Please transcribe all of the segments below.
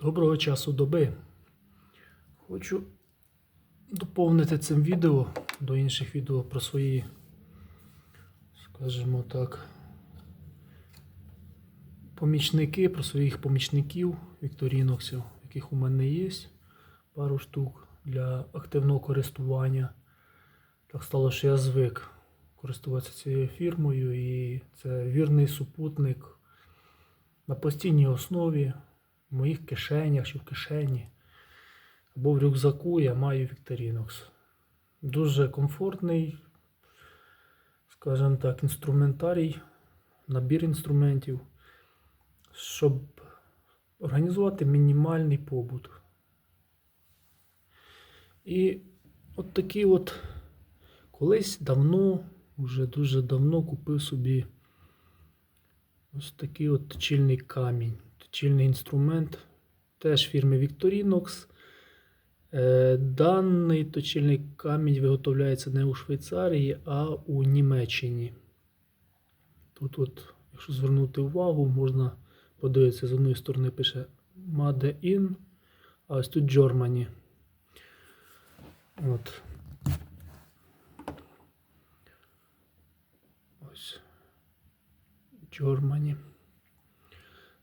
Доброго часу доби. Хочу доповнити цим відео до інших відео про свої, скажімо так, помічники, про своїх помічників Вікторіноксів, яких у мене є пару штук для активного користування. Так стало, що я звик користуватися цією фірмою, і це вірний супутник на постійній основі в моїх кишенях чи в кишені або в рюкзаку я маю Victorinox. Дуже комфортний, скажімо так, інструментарій, набір інструментів, щоб організувати мінімальний побут. І от такий от колись давно, вже дуже давно купив собі ось такий от точильний камінь, точильний інструмент, теж фірми Victorinox. Е, Даний точильний камінь виготовляється не у Швейцарії, а у Німеччині. Тут, от, якщо звернути увагу, можна подивитися, з одної сторони пише Made in, а ось тут Germany. От. Ось. Germany.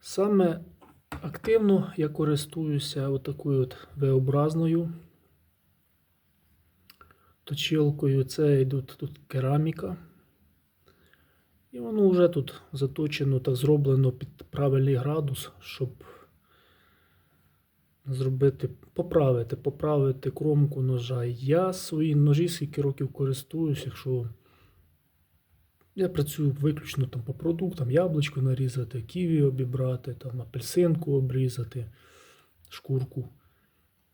Саме активно я користуюся отакою от V-образною точилкою. Це йдуть тут кераміка. І воно вже тут заточено так зроблено під правильний градус, щоб зробити, поправити, поправити кромку ножа. Я свої ножі скільки років користуюсь, якщо я працюю виключно там по продуктам, яблучко нарізати, ківі обібрати, там апельсинку обрізати, шкурку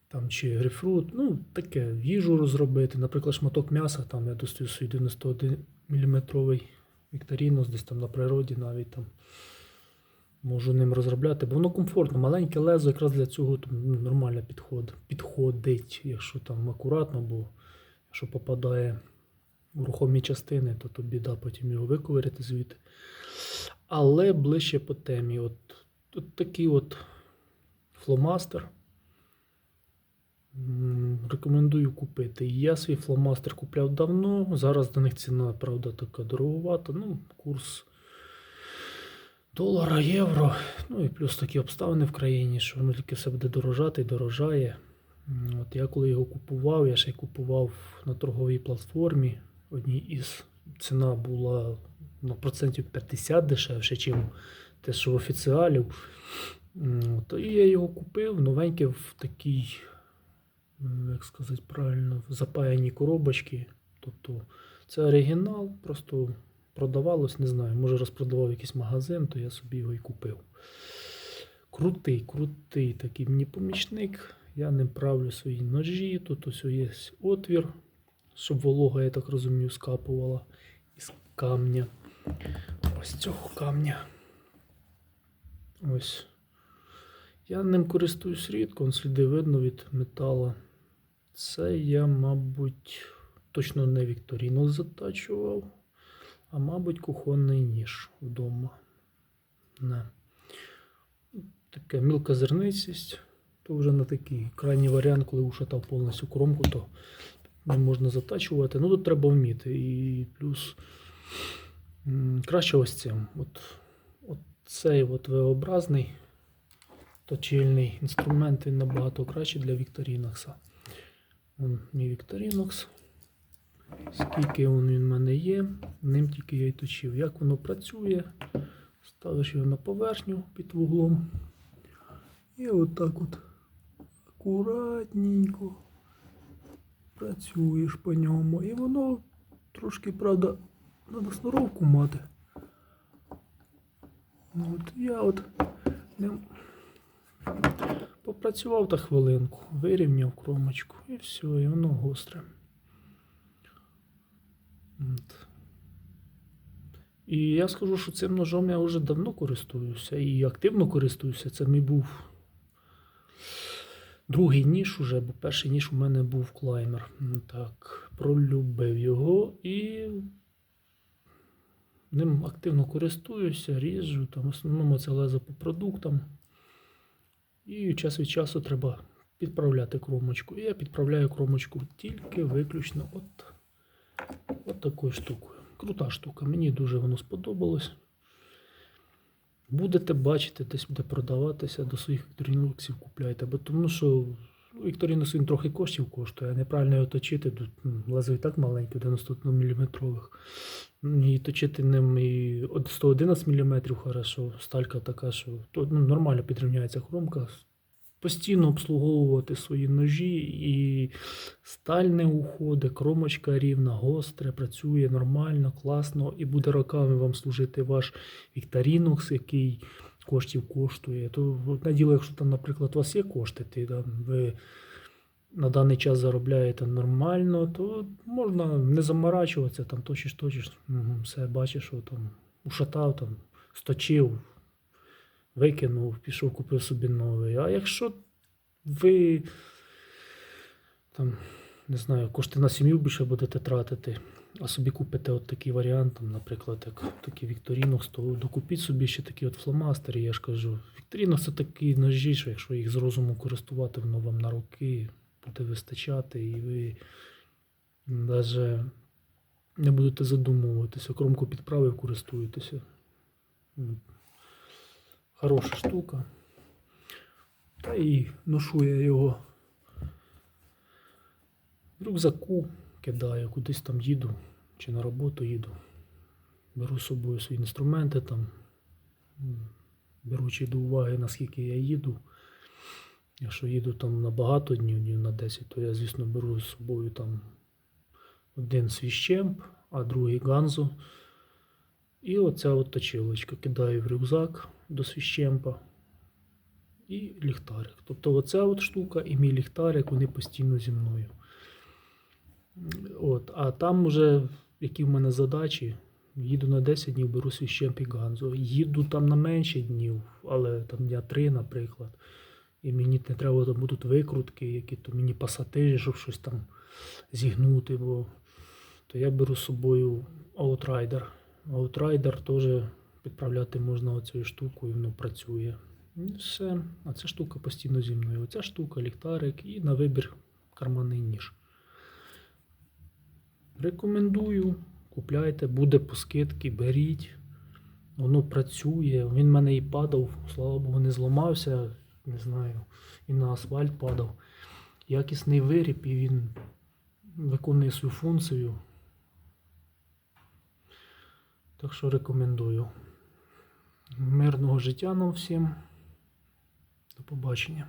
там, чи грейпфрут, ну таке, їжу розробити. Наприклад, шматок м'яса, там я достаю свій 91 мм вікторінус, десь там на природі навіть там можу ним розробляти, бо воно комфортно, маленьке лезо якраз для цього ну, нормально підход, підходить, якщо там акуратно, бо якщо попадає рухомі частини, то то біда потім його виковиряти звідти. Але ближче по темі. От, от такий от фломастер. Рекомендую купити. Я свій фломастер купляв давно. Зараз до них ціна, правда, така дороговата. Ну, курс долара, євро. Ну і плюс такі обставини в країні, що воно тільки все буде дорожати і дорожає. От я коли його купував, я ще й купував на торговій платформі. Одній із ціна була ну, процентів 50 дешевше, ніж те, що в офіціалів. То і я його купив новеньке в такій, як сказати правильно, в запаяній коробочці. Тобто це оригінал, просто продавалось, не знаю, може розпродавав якийсь магазин, то я собі його і купив. Крутий, крутий такий мені помічник. Я ним правлю свої ножі. Тут ось є отвір, щоб волога, я так розумію, скапувала із камня. Ось цього камня. Ось. Я ним користуюсь рідко, сліди видно від метала. Це я, мабуть, точно не Вікторіно затачував, а мабуть, кухонний ніж вдома. Не. Таке мілка зернистість. То вже на такий крайній варіант, коли ушатав повністю кромку, то не можна затачувати. Ну тут треба вміти. І плюс краще ось цим. От, от цей от V-образний точильний інструмент він набагато краще для Вікторінокса. Мій Вікторінокс. Скільки він у мене є, ним тільки я й точив. Як воно працює, ставиш його на поверхню під вуглом. І отак от акуратненько працюєш по ньому. І воно трошки, правда, треба сноровку мати. Ну, От я от ним попрацював та хвилинку, вирівняв кромочку і все, і воно гостре. От. І я скажу, що цим ножом я вже давно користуюся і активно користуюся. Це мій був другий ніж уже, бо перший ніж у мене був клаймер. Так, пролюбив його і ним активно користуюся, ріжу. Там, в основному це лезо по продуктам. І час від часу треба підправляти кромочку. І я підправляю кромочку тільки виключно от, от такою штукою. Крута штука. Мені дуже воно сподобалось. Будете бачити, десь буде продаватися до своїх вікторіноксів купляйте. Бо тому що ну, Вікторінокс він трохи коштів коштує, а неправильно його точити. Тут м, і так маленький, 91 мм. І точити ним і 111 мм хорошо, сталька така, що то, ну, нормально підрівняється хромка. Постійно обслуговувати свої ножі і сталь не уходить, кромочка рівна, гостре, працює нормально, класно, і буде роками вам служити ваш Вікторінокс, який коштів коштує. То одне діло, якщо там, наприклад, у вас є кошти, ти, там, ви на даний час заробляєте нормально, то можна не заморачуватися, там точиш, точиш, все бачиш, що там ушатав, там, сточив, викинув, пішов, купив собі новий. А якщо ви там, не знаю, кошти на сім'ю більше будете тратити, а собі купите от такий варіант, там, наприклад, як такий Вікторінокс, то докупіть собі ще такі от фломастери, я ж кажу. Вікторінокс це такі ножі, що якщо їх з розуму користувати, воно вам на роки буде вистачати, і ви навіть не будете задумуватися, кромку підправив, користуєтеся. Хороша штука. Та і ношу я його в рюкзаку кидаю, кудись там їду чи на роботу їду. Беру з собою свої інструменти там, беручи до уваги, наскільки я їду. Якщо їду там на багато днів, днів на 10, то я, звісно, беру з собою там один свій щемп, а другий ганзу. І оця от точилочка кидаю в рюкзак до свіщемпа і ліхтарик. Тобто оця от штука і мій ліхтарик, вони постійно зі мною. От, а там вже які в мене задачі. Їду на 10 днів, беру свій щемп і ганзу. Їду там на менше днів, але там дня 3, наприклад. І мені не треба там будуть викрутки, які то мені пасатижі, щоб щось там зігнути. Бо то я беру з собою Outrider. Outrider теж підправляти можна оцією штукою, воно працює. І все. А ця штука постійно зі мною. Оця штука, ліхтарик і на вибір карманний ніж. Рекомендую, купляйте, буде по скидки, беріть. Воно працює. Він в мене і падав, слава Богу, не зламався. Не знаю, і на асфальт падав. Якісний виріб, і він виконує свою функцію. Так що рекомендую. Мирного життя нам всім. До побачення.